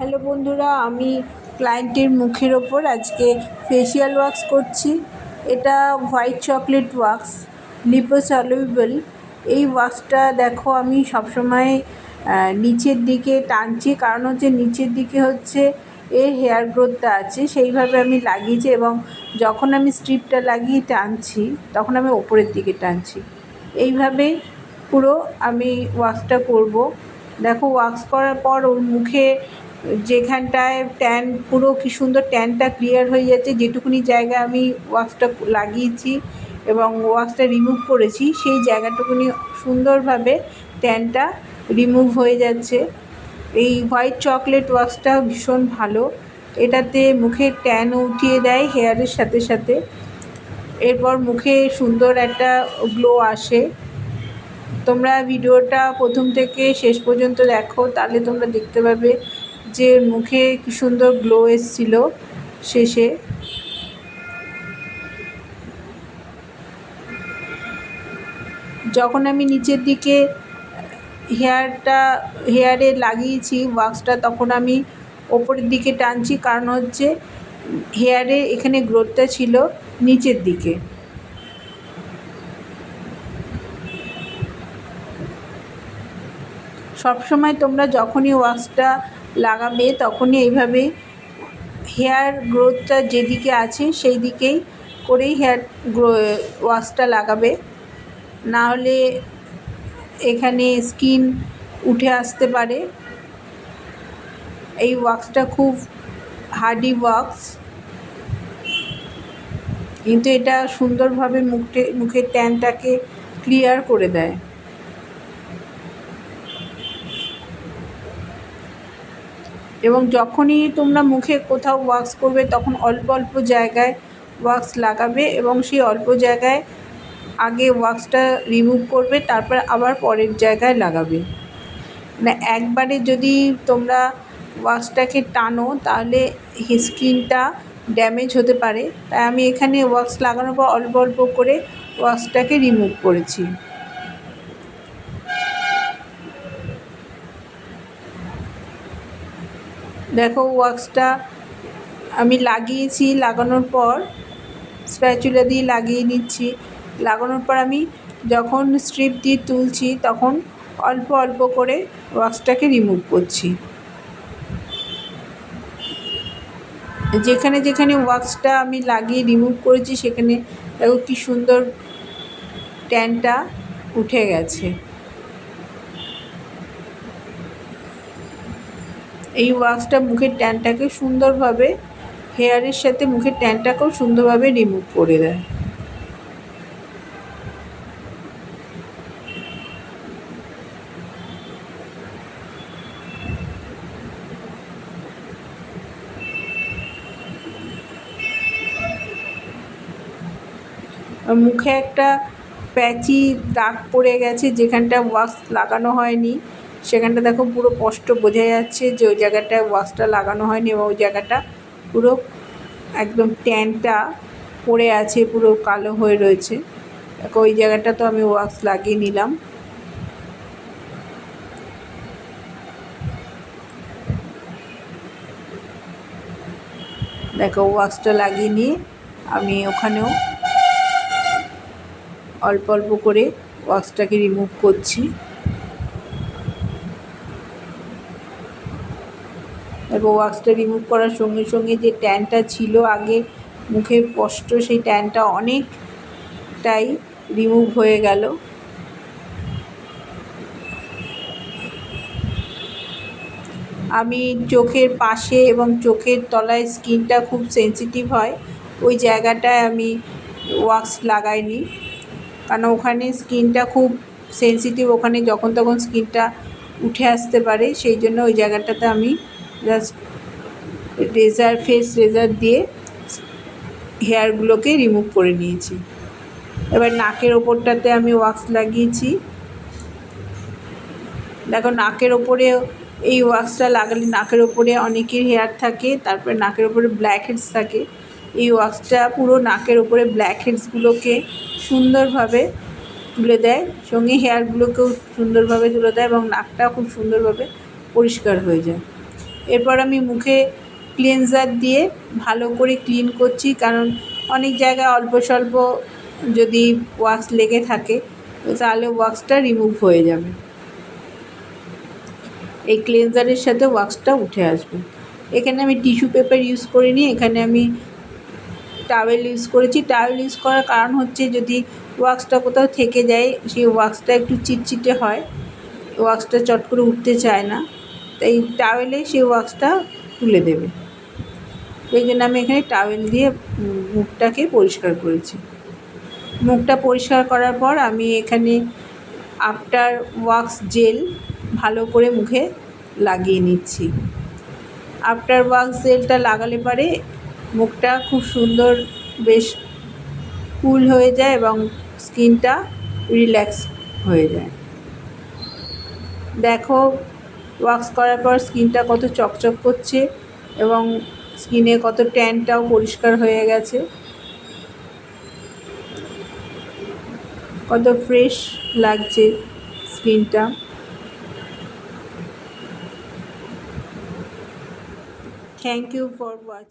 Hello বন্ধুরা, আমি ক্লায়েন্টের মুখের ওপর আজকে ফেসিয়াল ওয়াক্স করছি। এটা হোয়াইট চকলেট ওয়াক্স লিপোসলিউবল এই ওয়াক্সটা দেখো, আমি সবসময় নিচের দিকে টানছি। কারণ হচ্ছে নিচের দিকে হচ্ছে এর হেয়ার গ্রোথটা আছে, সেইভাবে আমি লাগিয়েছি এবং যখন আমি স্ট্রিপটা লাগিয়ে টানছি, তখন আমি ওপরের দিকে টানছি। এইভাবে পুরো আমি ওয়াক্সটা করব। দেখো ওয়াক্স করার পর ওর মুখে যেখানটায় ট্যান পুরো কী সুন্দর ট্যানটা ক্লিয়ার হয়ে যাচ্ছে। যেটুকুনি জায়গায় আমি ওয়াক্সটা লাগিয়েছি এবং ওয়াক্সটা রিমুভ করেছি, সেই জায়গাটুকুনি সুন্দরভাবে ট্যানটা রিমুভ হয়ে যাচ্ছে। এই হোয়াইট চকলেট ওয়াক্সটা ভীষণ ভালো। এটাতে মুখে ট্যান উঠিয়ে দেয় হেয়ারের সাথে সাথে। এরপর মুখে সুন্দর একটা গ্লো আসে। তোমরা ভিডিওটা প্রথম থেকে শেষ পর্যন্ত দেখো, তাহলে তোমরা দেখতে পাবে যে মুখে কি সুন্দর গ্লো এসছিল শেষে। যখন আমি নিচের দিকে হেয়ারটা, হেয়ারে লাগিয়েছি ওয়াক্সটা তখন আমি ওপরের দিকে টানছি, কারণ হচ্ছে হেয়ারে এখানে গ্রোথটা ছিল নিচের দিকে। সবসময় তোমরা যখনই ওয়াক্সটা লাগাবে, তখনই এইভাবে হেয়ার গ্রোথটা যেদিকে আছে সেই দিকেই করেই হেয়ার গ্রো, ওয়াশটা লাগাবে। নাহলে এখানে স্কিন উঠে আসতে পারে। এই ওয়াক্সটা খুব হার্ডি ওয়াক্স। কিন্তু এটা সুন্দরভাবে মুখটে, মুখের ট্যানটাকে ক্লিয়ার করে দেয়। এবং যখনই তোমরা মুখে কোথাও ওয়াক্স করবে, তখন অল্প অল্প জায়গায় ওয়াক্স লাগাবে এবং সেই অল্প জায়গায় আগে ওয়াক্সটা রিমুভ করবে, তারপর আবার পরের জায়গায় লাগাবে। মানে একবারে যদি তোমরা ওয়াক্সটাকে টানো, তাহলে স্কিনটা ড্যামেজ হতে পারে। তাই আমি এখানে ওয়াক্স লাগানোর পর অল্প অল্প করে ওয়াক্সটাকে রিমুভ করেছি। দেখো ওয়াক্সটা আমি লাগিয়েছি, লাগানোর পর স্প্যাচুলা দিয়ে লাগিয়ে নিচ্ছি। লাগানোর পর আমি যখন স্ট্রিপ দিয়ে তুলছি তখন অল্প অল্প করে ওয়াক্সটাকে রিমুভ করছি। যেখানে যেখানে ওয়াক্সটা আমি লাগিয়ে রিমুভ করেছি সেখানে দেখো কি সুন্দর ট্যানটা উঠে গেছে। এই ওয়াক্সটা মুখের ট্যানটাকে সুন্দরভাবে, হেয়ারের সাথে মুখের ট্যানটাকেও সুন্দরভাবে রিমুভ করে দেয়। মুখে একটা প্যাচি দাগ পড়ে গেছে যেখানটা ওয়াক্স লাগানো হয়নি। সেখানটা দেখো পুরো স্পষ্ট বোঝা যাচ্ছে যে ওই জায়গাটায় ওয়াশটা লাগানো হয়নি এবং ওই জায়গাটা পুরো একদম ট্যানটা পড়ে আছে, পুরো কালো হয়ে রয়েছে। দেখো, ওই জায়গাটা তো আমি ওয়াক্স লাগিয়ে নিলাম। দেখো ওয়াক্সটা লাগিয়ে নিয়ে আমি ওখানেও অল্প অল্প করে ওয়াক্সটাকে রিমুভ করছি। দেখো ওয়াক্সটা রিমুভ করার সঙ্গে সঙ্গে যে ট্যানটা ছিল আগে মুখে স্পষ্ট সেই ট্যানটা অনেকটাই রিমুভ হয়ে গেল। আমি চোখের পাশে এবং চোখের তলায় স্কিনটা খুব সেন্সিটিভ হয়। ওই জায়গাটায় আমি ওয়াক্স লাগাইনি। কারণ ওখানে স্কিনটা খুব সেন্সিটিভ ওখানে যখন তখন স্কিনটা উঠে আসতে পারে, সেই জন্য ওই জায়গাটাতে আমি জাস্ট রেজার ফেস রেজার দিয়ে হেয়ারগুলোকে রিমুভ করে নিয়েছি। এবার নাকের ওপরটাতে আমি ওয়াক্স লাগিয়েছি। দেখো নাকের ওপরে, এই ওয়াক্সটা লাগালে নাকের ওপরে অনেকের হেয়ার থাকে, তারপরে নাকের ওপরে ব্ল্যাক হেডস থাকে। এই ওয়াক্সটা পুরো নাকের ওপরে ব্ল্যাক হেডসগুলোকে সুন্দরভাবে তুলে দেয়, সঙ্গে হেয়ারগুলোকেও সুন্দরভাবে তুলে দেয় এবং নাকটাও খুব সুন্দরভাবে পরিষ্কার হয়ে যায়। এরপর আমি মুখে ক্লিনজার দিয়ে ভালো করে ক্লিন করছি, কারণ অনেক জায়গায় অল্প স্বল্প যদি ওয়াক্স লেগে থাকে, তাহলে ওয়াক্সটা রিমুভ হয়ে যাবে। এই ক্লিনজারের সাথে ওয়াক্সটা উঠে আসবে। এখানে আমি টিস্যু পেপার ইউজ করিনি, এখানে আমি টাওয়েল ইউজ করেছি। টাওয়েল ইউজ করার কারণ হচ্ছে যদি ওয়াক্সটা কোথাও থেকে যায়, সেই ওয়াক্সটা একটু চিটচিটে হয় ওয়াক্সটা চট করে উঠতে চায় না। তাই টাওয়েলে সেই ওয়াক্সটা তুলে দেবে। এই জন্য আমি এখানে টাওয়েল দিয়ে মুখটাকে পরিষ্কার করেছি। মুখটা পরিষ্কার করার পর আমি এখানে আফটার ওয়াক্স জেল ভালো করে মুখে লাগিয়ে নিচ্ছি। আফটার ওয়াক্স জেলটা লাগালে পারে মুখটা খুব সুন্দর বেশ কুল হয়ে যায় এবং স্কিনটা রিল্যাক্স হয়ে যায়। দেখো ওয়াক্স করার পর স্কিনটা কত চকচক করছে এবং স্কিনে কত ট্যানটাও পরিষ্কার হয়ে গেছে। কত ফ্রেশ লাগছে স্কিনটা। Thank you for watch